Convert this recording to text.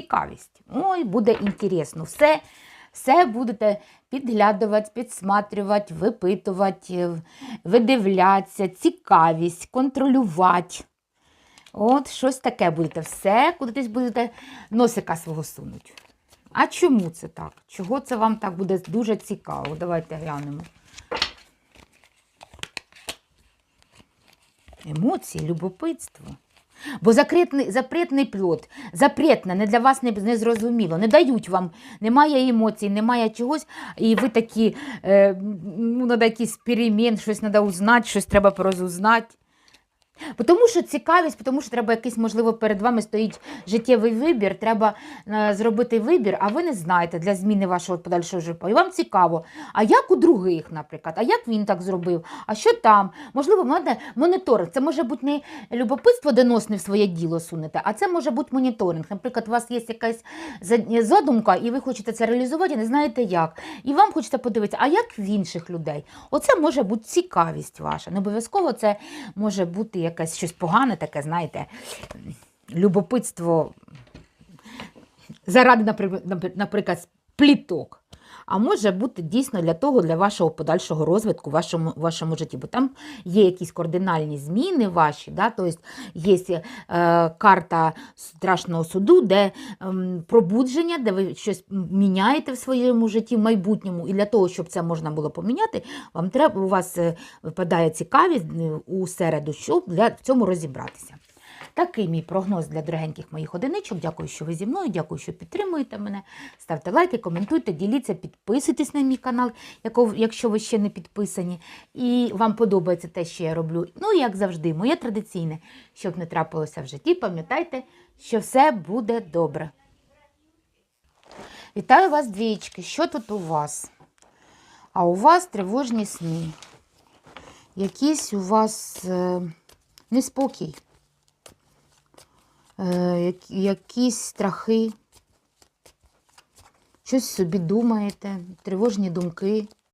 цікавість. Ой, буде інтересно. Все, все будете підглядувати, підсматрювати, випитувати, е, видивлятися, цікавість, контролювати. От, щось таке будете. Все, кудись будете носика свого сунуть. А чому це так? Чого це вам так буде дуже цікаво? Давайте глянемо. Емоції, любопитство. Бо закритний, запретний плод, запретне, не для вас не, не зрозуміло, не дають вам, немає емоцій, немає чогось, і ви такі, е, ну, треба якийсь перемін, щось треба узнати, щось треба порозузнати. Тому що цікавість, тому що треба якийсь, можливо, перед вами стоїть життєвий вибір, треба е, зробити вибір, а ви не знаєте для зміни вашого подальшого життя. І вам цікаво, а як у других, наприклад, а як він так зробив, а що там? Можливо, можна моніторинг. Це може бути не любопитство доносне в своє діло сунете, а це може бути моніторинг. Наприклад, у вас є якась задумка, і ви хочете це реалізувати, не знаєте як. І вам хочеться подивитися, а як в інших людей? Оце може бути цікавість ваша. Не обов'язково це може бути якесь щось погане, таке, знаєте, любопитство заради, наприклад, напри- наприклад, пліток. А може бути дійсно для того, для вашого подальшого розвитку в вашому, вашому житті. Бо там є якісь кардинальні зміни ваші, да? тобто є е, карта страшного суду, де ем, пробудження, де ви щось міняєте в своєму житті, в майбутньому. І для того, щоб це можна було поміняти, вам треба, у вас е, випадає цікавість е, у середу, щоб для в цьому розібратися. Такий мій прогноз для дорогеньких моїх одиничок. Дякую, що ви зі мною. Дякую, що підтримуєте мене. Ставте лайки, коментуйте, діліться, підписуйтесь на мій канал, якщо ви ще не підписані. І вам подобається те, що я роблю. Ну, як завжди, моє традиційне, щоб не трапилося в житті, пам'ятайте, що все буде добре. Вітаю вас, двічки. Що тут у вас? А у вас тривожні сни. Якийсь у вас е, неспокій якісь страхи, щось собі думаєте, тривожні думки.